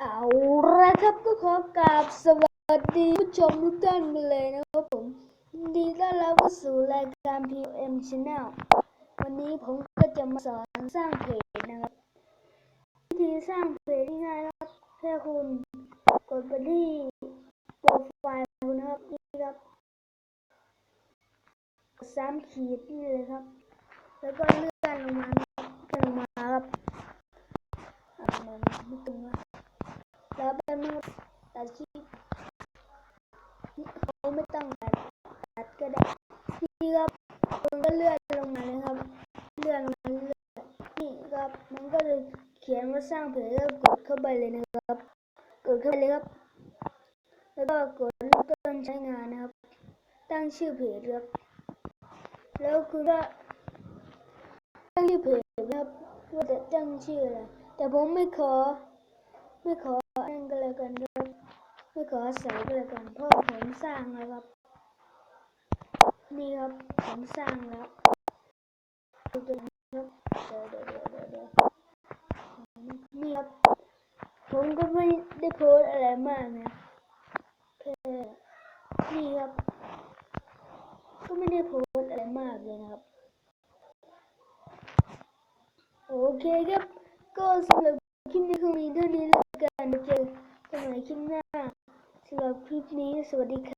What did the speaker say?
เอาละครับก็ขอกราบสวัสดีผู้ชมทุกท่านกันเลยนะครับผมดีต้อนรับเข้าสู่รายการ POM Channel วันนี้ผมก็จะมาสอนสร้างเพจนะครับ วิธีสร้างเพจที่ง่ายนะครับแค่คุณกดไปที่โปรไฟล์คุณนะครับนี่ครับสามขีดนี่เลยครับ แล้วก็เลื่อนลงมาเลื่อนลงมาครับอ่ามันไม่ตรงนะ แล้วเป็นมือตัดคลิปเขาไม่ต้องตัดตัดก็ได้นี่ครับมันก็เลื่อนลงมาเลยครับ เลื่อนลงมาเรื่อยๆนี่ครับมันก็เลยเขียนว่าสร้างเพจแล้วกดเข้าไปเลยนะครับ กดเข้าไปเลยครับ แล้วก็กดเริ่มต้นใช้งานนะครับ ตั้งชื่อเพจครับแล้วคุณก็ตั้งชื่อเพจครับว่าจะตั้งชื่ออะไรแต่ผมไม่ขอ ไม่ขอ นั่นก็แล้วกันครับไม่ขอใส่ก็แล้วกันเพราะผมสร้างแล้วครับ นี่ครับผมสร้างแล้วดูตัวนี้ครับเดี๋ยวเดี๋ยวเดี๋ยวเดี๋ยวนี่ครับผมก็ไม่ได้โพสอะไรมากนะแค่นี่ครับ ก็ไม่ได้โพสอะไรมากเลยนะครับ โอเคครับ ก็สำหรับคลิปนี้คงมีเท่านี้ คลิปหน้าสำหรับคลิปนี้สวัสดีค่ะ